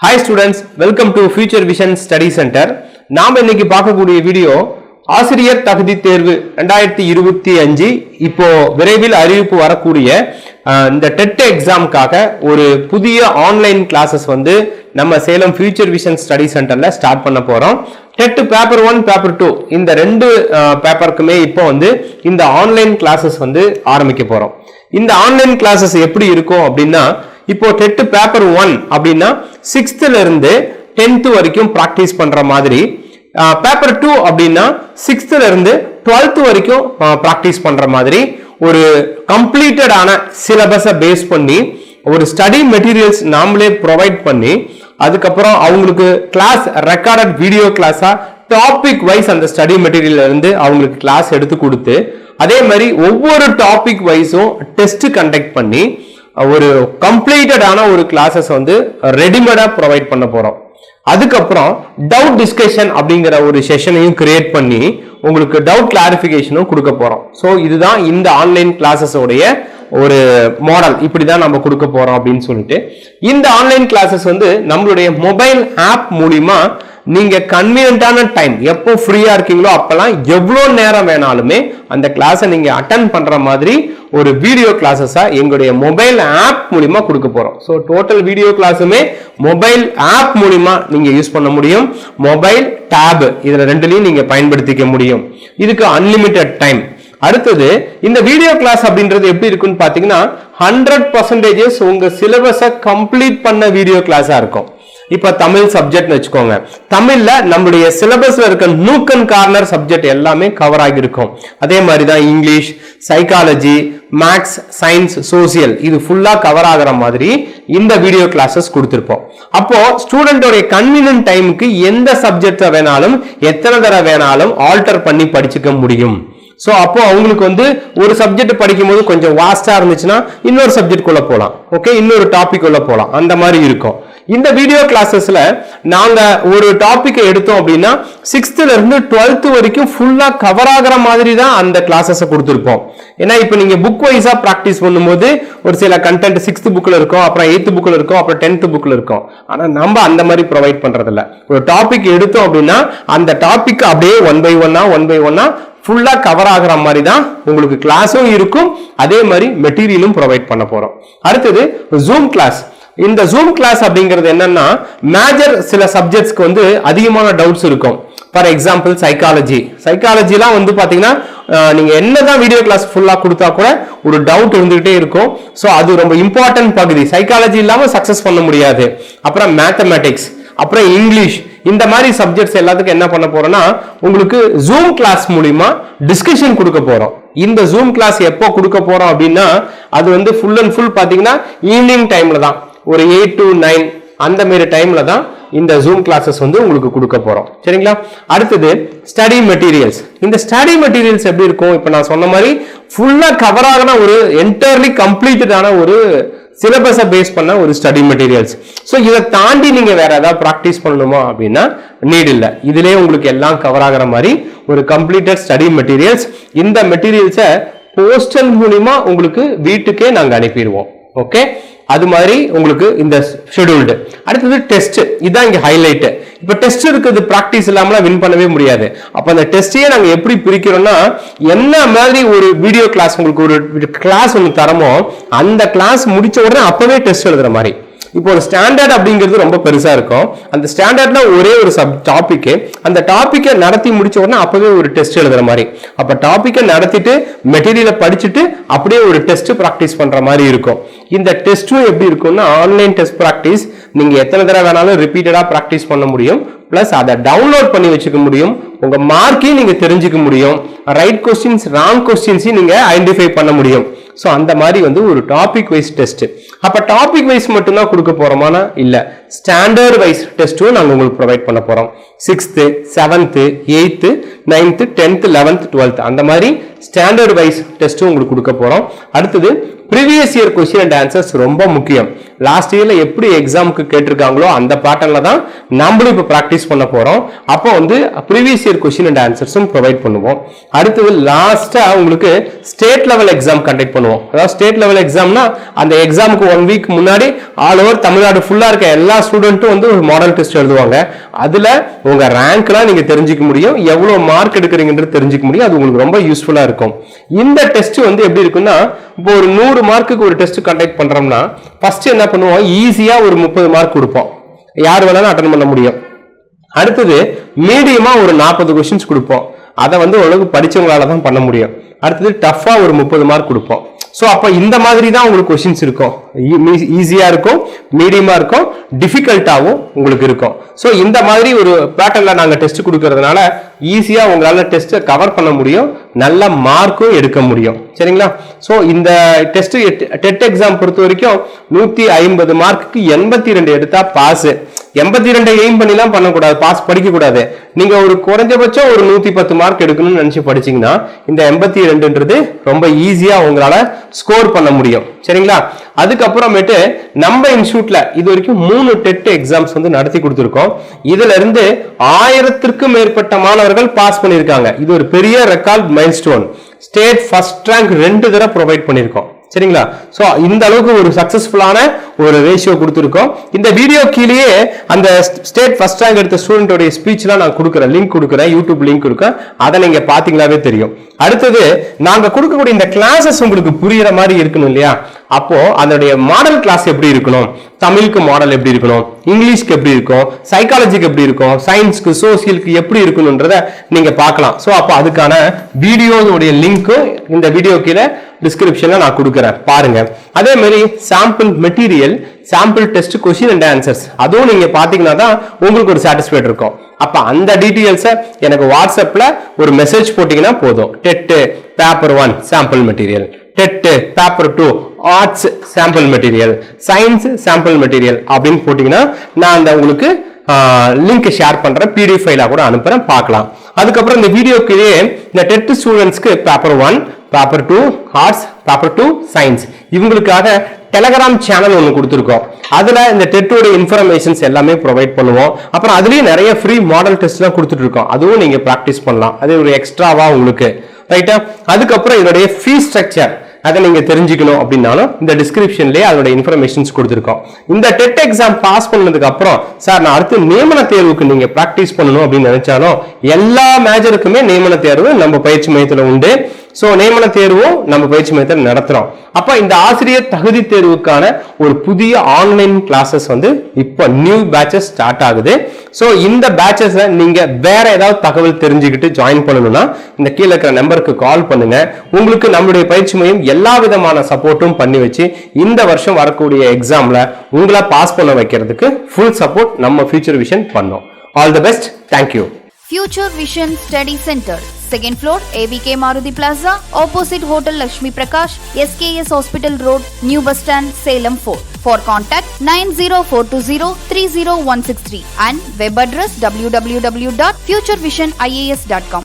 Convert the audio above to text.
Hi students welcome to future vision study centre நாம் இன்னைக்கு பார்க்கக்கூடிய வீடியோ ஆசிரியர் தகுதி தேர்வு ரெண்டாயிரத்தி இருபத்தி அஞ்சு. இப்போ விரைவில் அறிவிப்பு வரக்கூடிய இந்த டெட் எக்ஸாமுக்காக ஒரு புதிய ஆன்லைன் கிளாஸஸ் வந்து நம்ம சேலம் ஃபியூச்சர் விஷன் ஸ்டடி சென்டர்ல ஸ்டார்ட் பண்ண போறோம். TET paper one paper two இந்த ரெண்டு பேப்பருக்குமே இப்போ வந்து இந்த ஆன்லைன் கிளாஸஸ் வந்து ஆரம்பிக்க போறோம். இந்த ஆன்லைன் கிளாஸஸ் எப்படி இருக்கும் அப்படின்னா இப்போ டெட்டு பேப்பர் ஒன் அப்படின்னா சிக்ஸ்த்துல இருந்து டென்த்து வரைக்கும் ப்ராக்டிஸ் பண்ற மாதிரி. பேப்பர் டூ அப்படின்னா சிக்ஸ்த்துல இருந்து டுவெல்த் வரைக்கும் ப்ராக்டிஸ் பண்ற மாதிரி. ஒரு கம்ப்ளீட்டடான சிலபஸை பேஸ் பண்ணி ஒரு ஸ்டடி மெட்டீரியல்ஸ் நாமளே ப்ரொவைட் பண்ணி அதுக்கப்புறம் அவங்களுக்கு கிளாஸ் ரெக்கார்டட் வீடியோ கிளாஸா டாபிக் வைஸ் அந்த ஸ்டடி மெட்டீரியல் இருந்து அவங்களுக்கு கிளாஸ் எடுத்து கொடுத்து அதே மாதிரி ஒவ்வொரு டாபிக் வைஸும் டெஸ்ட் கண்டக்ட் பண்ணி ஒரு கம்ப்ளீட்டடான ஒரு கிளாஸஸ் வந்து ரெடிமேடாக ப்ரொவைட் பண்ண போகிறோம் அதுக்கப்புறம் டவுட் டிஸ்கஷன் அப்படிங்கிற ஒரு செஷனையும் கிரியேட் பண்ணி உங்களுக்கு டவுட் கிளாரிஃபிகேஷனும் கொடுக்க போகிறோம் ஸோ இதுதான் இந்த ஆன்லைன் கிளாஸஸோடைய ஒரு மாடல் இப்படி தான் நம்ம கொடுக்க போகிறோம் அப்படின்னு சொல்லிட்டு இந்த ஆன்லைன் கிளாஸஸ் வந்து நம்மளுடைய மொபைல் ஆப் மூலிமா நீங்க கன்வீனியன்டான டைம் எப்போ ஃப்ரீயா இருக்கீங்களோ அப்பெல்லாம் எவ்வளோ நேரம் வேணாலுமே அந்த கிளாஸை நீங்க அட்டன் பண்ற மாதிரி ஒரு வீடியோ கிளாஸஸா எங்களுடைய மொபைல் ஆப் மூலிமா கொடுக்க போறோம். ஸோ டோட்டல் வீடியோ கிளாஸுமே மொபைல் ஆப் மூலிமா நீங்க யூஸ் பண்ண முடியும். மொபைல் டேப் இதுல ரெண்டுலையும் நீங்க பயன்படுத்திக்க முடியும். இதுக்கு அன்லிமிட்டெட் டைம் அடுத்தது இந்த வீடியோ கிளாஸ் அப்படின்றது எப்படி இருக்குன்னு பாத்தீங்கன்னா ஹண்ட்ரட் பர்சன்டேஜஸ் உங்க சிலபஸை கம்ப்ளீட் பண்ண வீடியோ கிளாஸா இருக்கும். இப்போ தமிழ் சப்ஜெக்ட்னு வச்சுக்கோங்க. தமிழ்ல நம்மளுடைய சிலபஸ்ல இருக்க நூக்கன் கார்னர் சப்ஜெக்ட் எல்லாமே கவர் ஆகியிருக்கும். அதே மாதிரி தான் English psychology maths science social இது ஃபுல்லாக கவர் ஆகிற மாதிரி இந்த வீடியோ கிளாஸஸ் கொடுத்துருப்போம். அப்போ ஸ்டூடெண்டோடைய கன்வீனியன்ட் டைமுக்கு எந்த சப்ஜெக்டை வேணாலும் எத்தனை தடவை வேணாலும் ஆல்டர் பண்ணி படிச்சுக்க முடியும். ஸோ அப்போ அவங்களுக்கு வந்து ஒரு சப்ஜெக்ட் படிக்கும்போது கொஞ்சம் வாஸ்டா இருந்துச்சுன்னா இன்னொரு சப்ஜெக்ட் குள்ள போகலாம் ஓகே இன்னொரு டாபிக் உள்ள போகலாம் அந்த மாதிரி இருக்கும். இந்த வீடியோ கிளாஸஸ்ல நாங்க ஒரு டாபிக்கை எடுத்தோம் அப்படின்னா சிக்ஸ்த்ல இருந்து டுவெல்த் வரைக்கும் ஃபுல்லா கவர் ஆகிற மாதிரி தான் அந்த கிளாஸஸ் கொடுத்துருப்போம். ஏன்னா இப்போ நீங்க புக் வைஸா ப்ராக்டிஸ் பண்ணும்போது ஒரு சில கண்டென்ட் சிக்ஸ்த் புக்ல இருக்கும் அப்புறம் எயித்து புக்ல இருக்கும் அப்புறம் டென்த் புக்ல இருக்கும். ஆனா நம்ம அந்த மாதிரி ப்ரொவைட் பண்றது இல்ல ஒரு டாபிக் எடுத்தோம் அப்படின்னா அந்த டாபிக் அப்படியே ஒன் பை ஒன்னா ஒன் பை ஒன்னா ஃபுல்லாக கவர் ஆகுற மாதிரி தான் உங்களுக்கு கிளாஸும் இருக்கும். அதே மாதிரி மெட்டீரியலும் ப்ரொவைட் பண்ண போகிறோம் அடுத்தது ஜூம் கிளாஸ் இந்த ஜூம் கிளாஸ் அப்படிங்கிறது என்னன்னா மேஜர் சில சப்ஜெக்ட்ஸ்க்கு வந்து அதிகமான டவுட்ஸ் இருக்கும். ஃபார் எக்ஸாம்பிள் சைக்காலஜி சைக்காலஜிலாம் வந்து பார்த்தீங்கன்னா நீங்கள் நீங்க என்னதான் வீடியோ கிளாஸ் ஃபுல்லாக கொடுத்தா கூட ஒரு டவுட் இருந்துகிட்டே இருக்கும். ஸோ அது ரொம்ப இம்பார்ட்டன்ட் பகுதி. சைக்காலஜி இல்லாமல் சக்சஸ் பண்ண முடியாது. அப்புறம் மேத்தமேட்டிக்ஸ் அப்புறம் இங்கிலீஷ் இந்த மாதிரி சப்ஜெக்ட்ஸ் எல்லாத்துக்கும் என்ன பண்ண போறோம்னா உங்களுக்கு ஜூம் கிளாஸ் மூலிமா டிஸ்கஷன் கொடுக்க போறோம். இந்த ஜூம் கிளாஸ் எப்போ கொடுக்க போறோம் அப்படின்னா அது வந்து ஃபுல் அண்ட் ஃபுல் பாத்தீங்கன்னா ஈவினிங் டைம்ல தான். ஒரு எயிட் டு நைன் அந்த மாதிரி டைம்ல தான் இந்த ஜூம் கிளாஸஸ் வந்து உங்களுக்கு கொடுக்க போறோம். சரிங்களா? அடுத்தது ஸ்டடி மெட்டீரியல்ஸ் இந்த ஸ்டடி மெட்டீரியல்ஸ் எப்படி இருக்கும்? இப்போ நான் சொன்ன மாதிரி ஃபுல்லா கவர் ஆகின ஒரு என்டர்லி கம்ப்ளீட்டடான ஒரு சிலபஸை பேஸ் பண்ண ஒரு ஸ்டடி மெட்டீரியல்ஸ் ஸோ இதை தாண்டி நீங்கள் வேற ஏதாவது ப்ராக்டிஸ் பண்ணணுமா அப்படின்னா நீட் இல்லை. இதிலே உங்களுக்கு எல்லாம் கவர் ஆகிற மாதிரி ஒரு கம்ப்ளீட்டட் ஸ்டடி மெட்டீரியல்ஸ் இந்த மெட்டீரியல்ஸை போஸ்டல் மூலிமா உங்களுக்கு வீட்டுக்கே நாங்கள் அனுப்பிடுவோம். ஓகே அது மாதிரி உங்களுக்கு இந்த ஷெட்யூல்டு அடுத்தது டெஸ்ட் இதுதான் இங்க ஹைலைட்டு இப்ப டெஸ்ட் இருக்குது ப்ராக்டிஸ் இல்லாமலாம் வின் பண்ணவே முடியாது. அப்ப அந்த டெஸ்டையே நாங்க எப்படி பிரிக்கிறோம்னா என்ன மாதிரி ஒரு வீடியோ கிளாஸ் உங்களுக்கு ஒரு கிளாஸ் ஒன்று தரமோ அந்த கிளாஸ் முடிச்ச உடனே அப்பவே டெஸ்ட் எழுதுற மாதிரி. இப்போ ஒரு ஸ்டாண்டர்ட் அப்படிங்கிறது ரொம்ப பெருசா இருக்கும். அந்த ஸ்டாண்டர்ட்ல ஒரே ஒரு சப் டாபிக் அந்த டாப்பிக்கை நடத்தி முடிச்ச உடனே அப்பவே ஒரு டெஸ்ட் எழுதுற மாதிரி. அப்ப டாப்பிக்கை நடத்திட்டு மெட்டீரியலை படிச்சுட்டு அப்படியே ஒரு டெஸ்ட் ப்ராக்டிஸ் பண்ற மாதிரி இருக்கும். இந்த டெஸ்ட்டும் எப்படி இருக்கும்னா ஆன்லைன் டெஸ்ட் ப்ராக்டிஸ் நீங்க எத்தனை தடவை வேணாலும் ரிப்பீட்டடா ப்ராக்டிஸ் பண்ண முடியும். பிளஸ் அதை டவுன்லோட் பண்ணி வச்சுக்க முடியும். உங்க மார்க்கையும் நீங்க தெரிஞ்சுக்க முடியும். ரைட் கொஸ்டின்ஸ் ராங் கொஸ்டின்ஸையும் நீங்க ஐடென்டிஃபை பண்ண முடியும். ஸோ அந்த மாதிரி வந்து ஒரு டாபிக் வைஸ் டெஸ்ட் அப்போ டாபிக் வைஸ் மட்டும்தான் கொடுக்க போறோமானா? இல்லை. ஸ்டாண்டர்ட் வைஸ் டெஸ்ட்டும் நாங்கள் உங்களுக்கு ப்ரொவைட் பண்ண போறோம். Sixth seventh eighth ninth tenth eleventh twelfth அந்த மாதிரி ஸ்டாண்டர்ட் வைஸ் டெஸ்ட்டும் உங்களுக்கு கொடுக்க போறோம். அடுத்தது previous year question and answers ரொம்ப முக்கியம். லாஸ்ட் இயர்ல எப்படி எக்ஸாமுக்கு கேட்டிருக்காங்களோ அந்த பேட்டர்னில் தான் நம்மளும் இப்போ ப்ராக்டிஸ் பண்ண போறோம். அப்போ வந்து ப்ரீவியஸ் இயர் கொஸ்டின் அண்ட் ஆன்சர்ஸும் ப்ரொவைட் பண்ணுவோம். அடுத்தது லாஸ்ட்டாக உங்களுக்கு ஸ்டேட் லெவல் எக்ஸாம் கண்டக்ட் பண்ணுவோம். அதாவது ஸ்டேட் லெவல் எக்ஸாம்னா அந்த எக்ஸாமுக்கு ஒன் வீக் முன்னாடி ஆல் ஓவர் தமிழ்நாடு ஃபுல்லாக இருக்க எல்லா ஸ்டூடெண்ட்டும் வந்து ஒரு மாடல் டெஸ்ட் எழுதுவாங்க. அதில் உங்க ரேங்க்லாம் நீங்கள் தெரிஞ்சுக்க முடியும். எவ்வளோ மார்க் எடுக்கிறீங்கன்றது தெரிஞ்சுக்க முடியும். அது உங்களுக்கு ரொம்ப யூஸ்ஃபுல்லாக இருக்கும். இந்த டெஸ்ட் வந்து எப்படி இருக்குன்னா இப்போ ஒரு நூறு மார்க்குக்கு ஒரு டெஸ்ட் கண்டக்ட் பண்றோம்னா ஃபர்ஸ்ட் என்ன பண்ணுவோம்? ஈஸியா ஒரு முப்பது மார்க் கொடுப்போம். யார் வேணாலும் அட்டன் பண்ண முடியும். அடுத்தது மீடியமா ஒரு நாற்பது கொஸ்டின்ஸ் கொடுப்போம். அதை வந்து ஓரளவுக்கு படிச்சவங்களால தான் பண்ண முடியும். அடுத்தது டஃபா ஒரு முப்பது மார்க் கொடுப்போம். ஸோ அப்போ இந்த மாதிரி தான் உங்களுக்கு கொஷின்ஸ் இருக்கும். E-, ஈஸியாக இருக்கும் மீடியமாக இருக்கும் டிஃபிகல்ட்டாகவும் உங்களுக்கு இருக்கும். ஸோ இந்த மாதிரி ஒரு பேட்டர்னில் நாங்கள் டெஸ்ட் கொடுக்கறதுனால ஈஸியாக உங்களால் டெஸ்ட்டை கவர் பண்ண முடியும். நல்ல மார்க்கும் எடுக்க முடியும். சரிங்களா? ஸோ இந்த டெஸ்ட் டெட் எக்ஸாம் பொறுத்த வரைக்கும் நூற்றி ஐம்பது மார்க்குக்கு எண்பத்தி ரெண்டு எடுத்தா பாஸு எண்பத்தி ரெண்டை எய்ம் பண்ணிலாம் பண்ணக்கூடாது. பாஸ் படிக்கக்கூடாது. நீங்க ஒரு குறைஞ்சபட்சம் ஒரு நூத்தி பத்து மார்க் எடுக்கணும்னு நினைச்சு படிச்சீங்கன்னா இந்த எண்பத்தி ரெண்டுன்றது ரொம்ப ஈஸியா உங்களால ஸ்கோர் பண்ண முடியும். சரிங்களா? அதுக்கப்புறமேட்டு நம்ம இன்ஸ்டியூட்ல இது வரைக்கும் மூணு டெட் எக்ஸாம்ஸ் வந்து நடத்தி கொடுத்துருக்கோம். இதுல இருந்து ஆயிரத்திற்கும் மேற்பட்ட மாணவர்கள் பாஸ் பண்ணியிருக்காங்க. இது ஒரு பெரிய record milestone state first rank ரெண்டு தடவை ப்ரொவைட் பண்ணியிருக்கோம். சரிங்களா? ஸோ இந்த அளவுக்கு ஒரு சக்சஸ்ஃபுல்லான ஒரு ரேஷியோ கொடுத்துருக்கோம். இந்த வீடியோ கீழேயே அந்த ஸ்டேட் ஃபர்ஸ்ட் ரேங்க் எடுத்த ஸ்டூடெண்டோடைய ஸ்பீச்லாம் நான் கொடுக்குறேன். லிங்க் கொடுக்குறேன். யூடியூப் லிங்க் கொடுக்குறேன். அதை நீங்கள் பார்த்தீங்களாவே தெரியும். அடுத்தது நாங்கள் கொடுக்கக்கூடிய இந்த கிளாஸஸ் உங்களுக்கு புரியுற மாதிரி இருக்கணும் இல்லையா? அப்போ அதனுடைய மாடல் கிளாஸ் எப்படி இருக்கணும்? தமிழுக்கு மாடல் எப்படி இருக்கணும்? இங்கிலீஷ்க்கு எப்படி இருக்கும்? சைக்காலஜிக்கு எப்படி இருக்கும்? சயின்ஸ்க்கு சோசியலுக்கு எப்படி இருக்கணும்ன்றத நீங்க பார்க்கலாம். ஸோ அப்போ அதுக்கான வீடியோனுடைய லிங்க்கும் இந்த வீடியோ கீழே டிஸ்கிரிப்ஷன்ல நான் கொடுக்குறேன். பாருங்க. அதே மாதிரி sample material sample test question and answers அதுவும் நீங்க பாத்தீங்கன்னா தான் உங்களுக்கு ஒரு சாட்டிஸ்ஃபைட் இருக்கும். அப்ப அந்த டீட்டெயில்ஸை எனக்கு வாட்ஸ்அப்ல ஒரு மெசேஜ் போட்டீங்கன்னா போதும். TET paper one sample material TET paper two arts sample material science sample material அப்படின்னு போட்டீங்கன்னா நான் அந்த உங்களுக்கு லிங்க் ஷேர் பண்றேன் பிடிஎஃப் ஃபைலாக கூட அனுப்புறேன் பார்க்கலாம். அதுக்கப்புறம் இந்த வீடியோக்கு இந்த டெட் ஸ்டூடெண்ட்ஸ்க்கு paper one paper two arts paper two science இவங்களுக்காக டெலகிராம் சேனல் ஒன்று கொடுத்துருக்கோம். அதில் இந்த டெட்டோட இன்ஃபர்மேஷன்ஸ் எல்லாமே ப்ரொவைட் பண்ணுவோம். அப்புறம் அதுலேயும் நிறைய ஃப்ரீ மாடல் டெஸ்ட்லாம் கொடுத்துட்டு இருக்கோம் அதுவும் நீங்கள் ப்ராக்டிஸ் பண்ணலாம். அது ஒரு எக்ஸ்ட்ராவாக உங்களுக்கு. ரைட்டா அதுக்கப்புறம் இதோடைய ஃபீஸ் ஸ்ட்ரக்சர் அதை நீங்க தெரிஞ்சுக்கணும் அப்படின்னாலும் இந்த டிஸ்கிரிப்ஷன்லயே அதோட இன்ஃபர்மேஷன்ஸ் கொடுத்துருக்கோம். இந்த டெட் எக்ஸாம் பாஸ் பண்ணதுக்கு அப்புறம் சார் நான் அடுத்து நியமன தேர்வுக்கு நீங்க பிராக்டிஸ் பண்ணணும் அப்படின்னு நினைச்சாலும் எல்லா மேஜருக்குமே நியமன தேர்வு நம்ம பயிற்சி மையத்தில் உண்டு. சோ நியமன தேர்வும் நம்ம பயிற்சி மையத்தில் நடத்துறோம். அப்ப இந்த ஆசிரியர் தகுதி தேர்வுக்கான ஒரு புதிய ஆன்லைன் கிளாஸஸ் வந்து இப்போ நியூ பேட்சஸ் ஸ்டார்ட் ஆகுது. சோ இந்த பேட்சஸ் நீங்க வேற ஏதாவது தகவல் தெரிஞ்சுக்கிட்டு ஜாயின் பண்ணணும்னா இந்த கீழே இருக்கிற நம்பருக்கு கால் பண்ணுங்க. உங்களுக்கு நம்மளுடைய பயிற்சி மையம் எல்லா விதமான சப்போர்ட்டும் பண்ணி வச்சு இந்த வருஷம் வரக்கூடிய எக்ஸாம்ல உங்களை பாஸ் பண்ண வைக்கிறதுக்கு ஃபுல் சப்போர்ட் நம்ம ஃபியூச்சர் விஷன் பண்ணோம். All the best thank you future vision study centre second floor, ABK Maruti Plaza, opposite Hotel Lakshmi Prakash, SKS Hospital Road, New Bus Stand, Salem 4. For contact 90420 30163 and web address www.futurevision.ias.com.